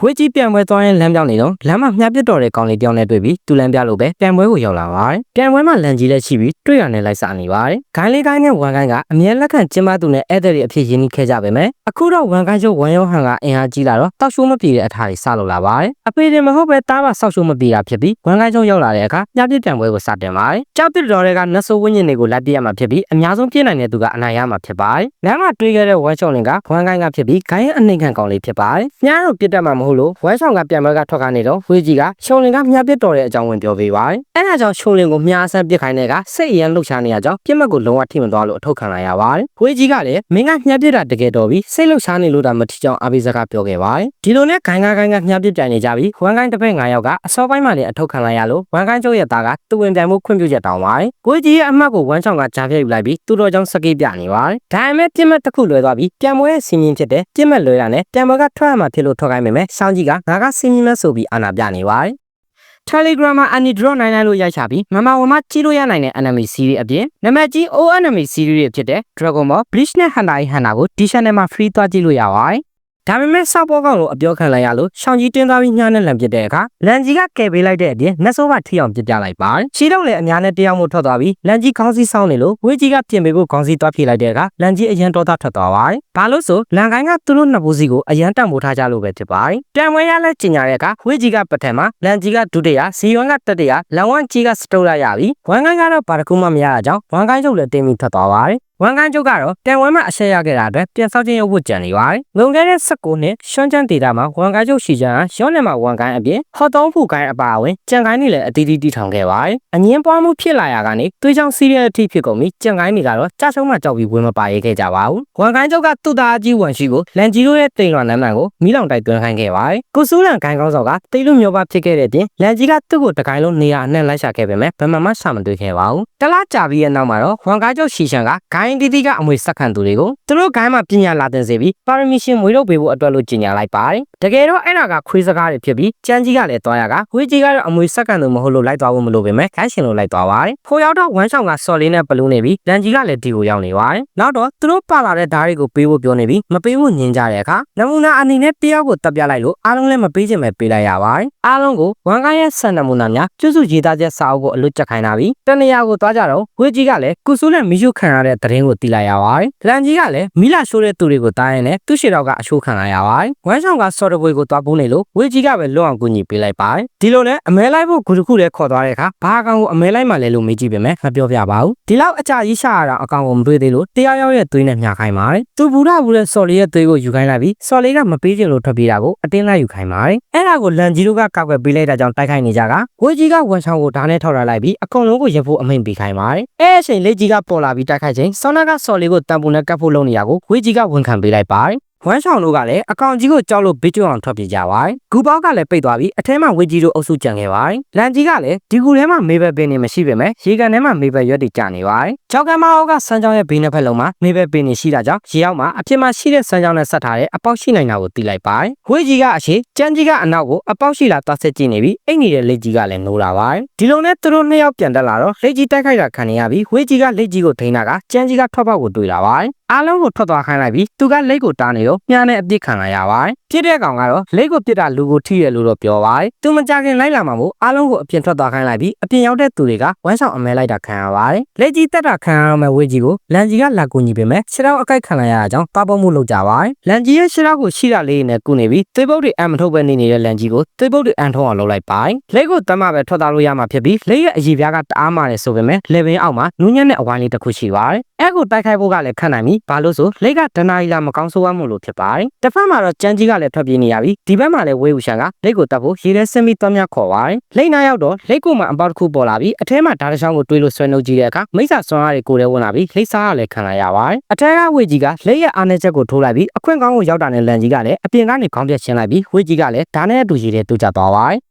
ဝေးကြီးပြန်ပွဲသွားရင်လမ်းပြောင်းနေတော့လမ်းမှာမြှပစ်တော်တဲ့ကောင်လေးတယောက်နဲ့တွေ့ပြီးတူလမ်းပြလို့ပဲပြန်ပွဲကိုရောက်လာပါတယ်ပြန်ပွဲမှာလန်ကြီးလက်ရှိပြီးတွေ့ရနဲ့လိုက်စားနေပါတယ်ဂိုင်းလေးတိုင်းနဲ့ဝန်ကိုင်းကအမြဲလက်ခံကျင်းပသူနဲ့ဧည့်သည်တွေအဖြစ်ရင်းနှီးခဲ့ကြပါမယ်အခုတော့ဝန်ကိုင်းချုပ်ဝန်ရောဟန်ကအင်အားကြီးလာတော့တောက်ရှိုးမပြေတဲ့အထာတွေစလုပ်လာပါတယ်အပေတင်မဟုတ်ပဲတားပါဆောက်ရှိုးမပြေတာဖြစ်ပြီးဝန်ကိုင်းချုပ်ရောက်လာတဲ့အခါမြှပစ်ပြန်ပွဲကိုစတင်ပါတယ်ကြောက်ပစ်တော်တွေကနတ်ဆိုးဝင်းကျင်တွေကိုလက်ပြရမှာဖြစ်ပြီးအများဆုံးပြည့်နိုင်တဲ့သူကအနိုင်ရမှာဖြစ်ပါတယ်လမ်းမှာတွေ့ခဲ့တဲ့ဝမ်ချောင်းလင်ကဝန်ကိုင်းကဖြစ်ပြီးဂိုင်းအနှိမ်ခံကောင်လေးဖြစ်ပါတယ်မြားတော့ပြစ်တတ်မှာမဟုတ်လို့ဝမ်ချောင်းကပြန်ပွဲကထွက်ကနေတော့ဝေးကြီးကရှုံလင်ကမြှပစ်တော်တဲ့အကြောင်းဝင်ပြောပေးပါတယ်အဲဒါကြောင့်ရှုံလင်ကိုမြားအဆန်းပစ်ခိုင်းတဲ့ကစိတ်အရန်လှုပ်ရှားနေရကြောင်းပြစ်မှတ်ကိုလုံးဝထိမသွားလို့အထုတ်ခံလိုက်ရပါတယ်ဝေးကြီးကလည်းမင်းကမြှပစ်တာတကယ်တော်ပြီးစိတ်လှုပ်ရှားနေလို့ဒါမထီကြောင်အဘိဇက်ကပြောခဲ့ပါတယ်ဒီလိုနဲ့ဂိုင်းကဂိုင်းကမြှပစ်တိုင်နေကြပြီးဝမ်ကိုင်းတစ်ဖက်9ယောက်ကအစောပိုင်းမှာလည်းအထုတ်ခံလိုက်ရလို့ဝမ်ကိုင်းကျုပ်ရဲ့သားကသူဝင်ပြန်မှုခွင့်ပြုချက်တောင်းပါတယ်ဝေးကြီးရဲ့အမှတ်ကိုဝမ်ချောင်းကကြားဖြတ်ယူလိုက်ပြီးသူတော်ကြောင့်စကေးပြနေပါတယ်ဒါပေမဲ့ပြစ်မှတ်တစ်ခုလွဲသွားပြီးပြန်ပွဲရဲ့စီမင်းဖြစ်တဲ့ပြစ်မှတ်လွဲတာနဲ့ပြန်ပွဲကထွက်ရမှာဖြစ်လို့ထွက်ခိုင်းပေမဲ့စောင်းကြီးကငါကစီမင်းမဆိုပြီးအာနာပြနေပါတယ် Telegram မှာ Annie Draw နိုင်နိုင်လို့ရိုက်ချပြီးမမဝမကြီးလို့ရနိုင်တဲ့ enemy series အပြင်နံပါတ်ကြီး O enemy series တွေဖြစ်တဲ့ Dragon Ball Bleach နဲ့ Hunter x Hunter ကိုဒီ channel မှာ free သွားကြည့်လို့ရပါတယ်။ ဒါပေမဲ့စောက်ပေါ်ကောင်ကိုအပြောခံလိုက်ရလို့ရှောင်းကြီးတင်းသွားပြီးညှားနဲ့လံပစ်တဲ့အခါလန်ကြီးကကယ်ပေးလိုက်တဲ့အပြင်နှက်ဆိုးကထိအောင်ပစ်ပြလိုက်ပါတယ်။ရှီတော့လည်းအများနဲ့တရားမှုထွက်သွားပြီးလန်ကြီးခေါင်းစည်းဆောင်းနေလို့ဝေးကြီးကပြင်ပေးဖို့ခေါင်းစည်းသွားဖြေလိုက်တဲ့အခါလန်ကြီးအရန်တော်သားထွက်သွားပါတယ်။ဘာလို့ဆိုလန်ကိုင်းကသူတို့နှစ်ဘူးစီကိုအရန်တန်ဖိုးထားကြလို့ပဲဖြစ်ပါတယ်။တန်ဝဲရလဲကျင်ညာတဲ့အခါဝေးကြီးကပထမလန်ကြီးကဒုတိယဇီယွန်ကတတိယလန်ဝမ်ကြီးကစတုတ်လိုက်ရပြီးဝမ်ကိုင်းကတော့ဘာတစ်ခုမှမရတာကြောင့်ဝမ်ကိုင်းချုပ်လည်းတင်းပြီးထွက်သွားပါတယ်။ဝန်ကန်ကျုပ်ကတော့တန်ဝဲမှာအဆက်ရခဲ့တာအတွက်ပြန်ဆောက်ခြင်းရုပ်ဝတ်ကြံနေပါတယ်။လွန်ခဲ့တဲ့19နှစ်ရှွမ်းချမ်းဒေတာမှာဝန်ကန်ကျုပ်ရှိချမ်းရောနယ်မှာဝန်ကန်အပြင်ဟော့တုံးဖူကိုင်းအပါအဝင်ကြံကိုင်းတွေလည်းအတီးတီးတီးထောင်ခဲ့ပါတယ်။အငင်းပွားမှုဖြစ်လာရကနေသွေးချောင်းစီးရဲအထိဖြစ်ကုန်ပြီးကြံကိုင်းတွေကတော့ကြာဆုံးမှကြောက်ပြီးဝင်မပါရဲခဲ့ကြပါဘူး။ဝန်ကန်ကျုပ်ကသူ့သားအကြီးဝန်ရှိကိုလန်ဂျီတို့ရဲ့တိမ်လွန်နန်းနန်းကိုမိလောင်တိုက်သွင်းခိုင်းခဲ့ပါတယ်။ကိုစူးလန်ကိုင်းကောင်းဆောင်ကတိတ်လူမျိုးပါဖြစ်ခဲ့တဲ့ပြင်လန်ဂျီကသူ့ကိုတကိုင်းလုံးနေရာအနှံ့လိုက်ရှာခဲ့ပေမဲ့ဘယ်မှမှရှာမတွေ့ခဲ့ပါဘူး။တလားကြာပြီးရဲ့နောက်မှာတော့ဝန်ကန်ကျုပ်ရှိချမ်းကဂိုင်းတီတီကအမွေစက္ကန့်သူတွေကိုသူတို့ဂိုင်းမှာပညာလာတင်စေပြီးပါရမီရှင်မွေးထုတ်ပေးဖို့အတွက်လို့ကြီးညာလိုက်ပါတယ်။တကယ်တော့အဲ့ဒါကခွေးစကားတွေဖြစ်ပြီးကြမ်းကြီးကလည်းတွားရကဝေးကြီးကတော့အမွေစက္ကန့်သူမဟုတ်လို့လိုက်သွားဖို့မလိုပေမဲ့ဂိုင်းရှင်လို့လိုက်သွားပါတယ်။ဖိုးရောက်တော့ဝမ်းဆောင်ကစော်လေးနဲ့ဘလူးနေပြီးလန်ကြီးကလည်းဒီကိုရောက်နေပါတယ်။နောက်တော့သူတို့ပါလာတဲ့ဓာတ်တွေကိုပေးဖို့ပြောနေပြီးမပေးဖို့ညင်ကြတဲ့အခါနမူနာအနေနဲ့တယောက်ကိုတပ်ပြလိုက်လို့အားလုံးလည်းမပေးချင်ပဲပေးလိုက်ရပါတယ်။အားလုံးကိုဝန်ကိုင်းရဲ့ဆန်နမူနာများကျွစုရေးသားချက်စာအုပ်ကိုအလွတ်ချက်ခိုင်းတာပြီးတနေရာကိုသွားကြတော့ဝေးကြီးကလည်းကုဆူနဲ့မီရှုခံရတဲ့သတင်းကိုသိလိုက်ရပါတယ်။လန်ကြီးကလည်းမီလာရှိုးတဲ့သူတွေကိုတားရင်လည်းသူ့ရှေ့တော့ကအရှိုးခံလိုက်ရပါတယ်။ဝမ်းဆောင်ကစော်တပွေကိုသွားပိုးနေလို့ဝေးကြီးကပဲလွတ်အောင်ကူညီပေးလိုက်ပါတယ်။ဒီလိုနဲ့အမဲလိုက်ဖို့ဂုတခုလည်းခေါ်သွားတဲ့အခါဘာအကောင်ကိုအမဲလိုက်မှလဲလို့မေးကြည့်ပေမဲ့မပြောပြပါဘူး။ဒီလောက်အကြကြီးရှာရတာအကောင်ကိုမတွေ့သေးလို့တရားရောက်ရဲ့သွေးနဲ့မျှခိုင်းပါတယ်။သူဘူရဘူးတဲ့စော်လေးရဲ့သွေးကိုယူခိုင်းလိုက်ပြီးစော်လေးကမပေးချင်လို့ထွက်ပြေးတာကိုအတင်းလိုက်ယူခိုင်းပါတယ်။အဲ့ဒါကိုလန်ကြီးတို့ကကောက်ွယ်ပေးလိုက်တာကြောင့်တိုက်ခိုက်နေကြကဝေးကြီးကဝန်ဆောင်ကိုဓာတ်နဲ့ထောက်ရလိုက်ပြီးအကောင်လုံးကိုရဖို့အမိန်ပေးခိုင်းပါတယ်။အဲ့အချိန်လေးကြီးကပေါ်လာပြီးတိုက်ခိုက်ချိန်ဆောနာကစော်လေးကိုတံပူနဲ့ကတ်ဖို့လုပ်နေရကိုဝေးကြီးကဝန်ခံပေးလိုက်ပါတယ် ဝမ်းဆောင်တို့ကလည်းအကောင်ကြီးကိုကြောက်လို့ဘစ်ကျွန်းအောင်ထွက်ပြေးကြပါတယ်။ဂူပေါက်ကလည်းပိတ်သွားပြီးအထဲမှာဝေကြီးတို့အုပ်စုကြံခဲ့ပါတယ်။လန်ကြီးကလည်းဒီကူထဲမှာမေဘယ်ပင်နေမရှိပေမဲ့ရေကန်ထဲမှာမေဘယ်ရွက်တွေကျနေပါတယ်။ကြောက်ကမ်းမအောက်ကစမ်းကြောင်းရဲ့ဘေးနှစ်ဖက်လုံးမှာမေဘယ်ပင်နေရှိတာကြောင့်ရေအောက်မှာအဖြစ်မှရှိတဲ့စမ်းကြောင်းနဲ့ဆက်ထားတဲ့အပေါက်ရှိနိုင်တာကိုသိလိုက်ပါတယ်။ဝေကြီးကအရှိကြမ်းကြီးကအနောက်ကိုအပေါက်ရှိလာသွားဆက်ကြည့်နေပြီးအိတ်နေတဲ့လက်ကြီးကလည်းနိုးလာပါတယ်။ဒီလိုနဲ့သူတို့နှစ်ယောက်ပြန်တက်လာတော့လက်ကြီးတိုက်ခိုက်တာခံနေရပြီးဝေကြီးကလက်ကြီးကိုထိန်းတာကကြမ်းကြီးကထွက်ပေါက်ကိုတွေ့လာပါတယ်။ အားလုံးကိုထွက်သွားခိုင်းလိုက်ပြီးသူကလက်ကိုတားနေတော့မြားနဲ့အပြစ်ခံလိုက်ရပါတယ်။ပြစ်တဲ့ကောင်ကတော့လက်ကိုပြစ်တာလူကိုထိရလို့တော့ပြောပါတယ်။သူမကြခင်လိုက်လာမှာမို့အားလုံးကိုအပြင်ထွက်သွားခိုင်းလိုက်ပြီးအပြင်ရောက်တဲ့သူတွေကဝမ်းဆောင်အမဲလိုက်တာခံရပါတယ်။လက်ကြီးတက်တာခံရမယ့်ဝေးကြီးကိုလန်ကြီးကလာကူညီပေမဲ့ခြေထောက်အကိုက်ခံလိုက်ရတာကြောင့်တားပေါ်မှုလုပ်ကြပါတယ်။လန်ကြီးရဲ့ခြေထောက်ကိုရှိတာလေးနဲ့ကူနေပြီးသွေးပုတ်တွေအံမထုတ်ပဲနေနေတဲ့လန်ကြီးကိုသွေးပုတ်တွေအံထုတ်အောင်လုပ်လိုက်ပါတယ်။လက်ကိုတမ်းမပဲထွက်သွားလို့ရမှာဖြစ်ပြီးလက်ရဲ့အည်ပြားကတအားမာတယ်ဆိုပေမဲ့လက်ပင်အောက်မှာနူးညံ့တဲ့အဝိုင်းလေးတစ်ခုရှိပါတယ်။အဲ့ကိုတိုက်ခိုက်ဖို့ကလည်းခက်နိုင်ပြီ။ဘာလို့ဆိုလက်ကဒနာရီလာမကောင်းဆိုးဝါးမှုလို့ဖြစ်ပါတယ်။တစ်ဖက်မှာတော့ကြမ်းကြီးကလည်းထွက်ပြေးနေရပြီးဒီဘက်မှာလည်းဝေးဦးရှန်ကလက်ကိုတက်ဖို့ရေထဲဆင်းပြီးသွားများခေါ်ပါတယ်။လက်နာရောက်တော့လက်ကိုမှအပေါက်တစ်ခုပေါ်လာပြီးအထဲမှာဓာတ်တစ်ချောင်းကိုတွေးလို့ဆွဲနှုတ်ကြည့်တဲ့အခါမိစ္ဆာဆွမ်းအားတွေကိုယ်ထဲဝင်လာပြီးလိပ်စားရလည်းခံလာရပါတယ်။အထက်ကဝေကြီးကလက်ရဲ့အားနည်းချက်ကိုထိုးလိုက်ပြီးအခွင့်ကောင်းကိုရောက်တာနဲ့လန်ကြီးကလည်းအပြင်ကနေခေါင်းပြက်ရှင်းလိုက်ပြီးဝေကြီးကလည်းဓာတ်နဲ့အတူရေထဲတူကျသွားပါတယ်